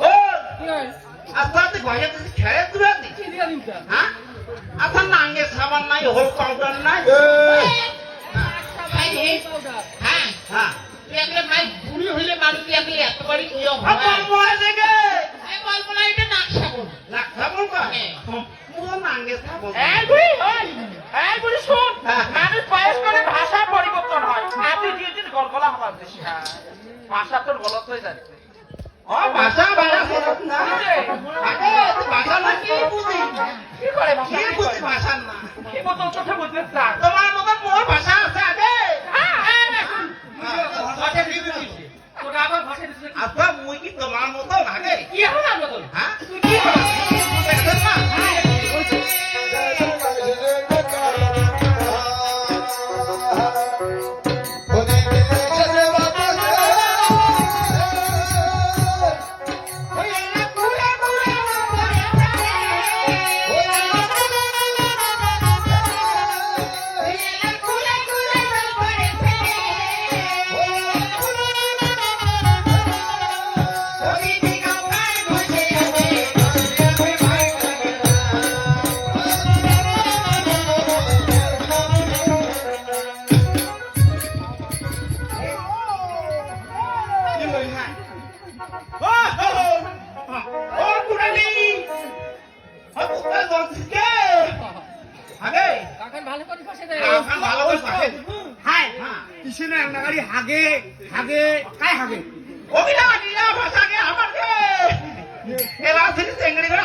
ও আস্তে ঘরে তুই খেয়ে তুলে দি হ্যাঁ। আসার না আগে সাবান নাই হোল পাউডার নাই হ্যাঁ। হ্যাঁ ভাই বুড়ি হইলে মানুষ একলে ইয়ে হয় নাঙ্গে হ্যাঁ। মানুষ বয়স করে ভাষা পরিবর্তন হয়। আপনি দিয়েছেন গলগলা হওয়ার ভাষা তোর গলত হয়ে যাচ্ছে। ও ভাষা ভাষা বলত না আগে আগে কাকান ভালো করে ভাষা দেয় কাকা ভালো করে পাঠে হাই হ্যাঁ। কিসে না একটা গাড়ি হাগে হাগে কাই হাগে? অভিলা নীলা ভাষাকে আমাকে এলা থেকে চেংড়ি করে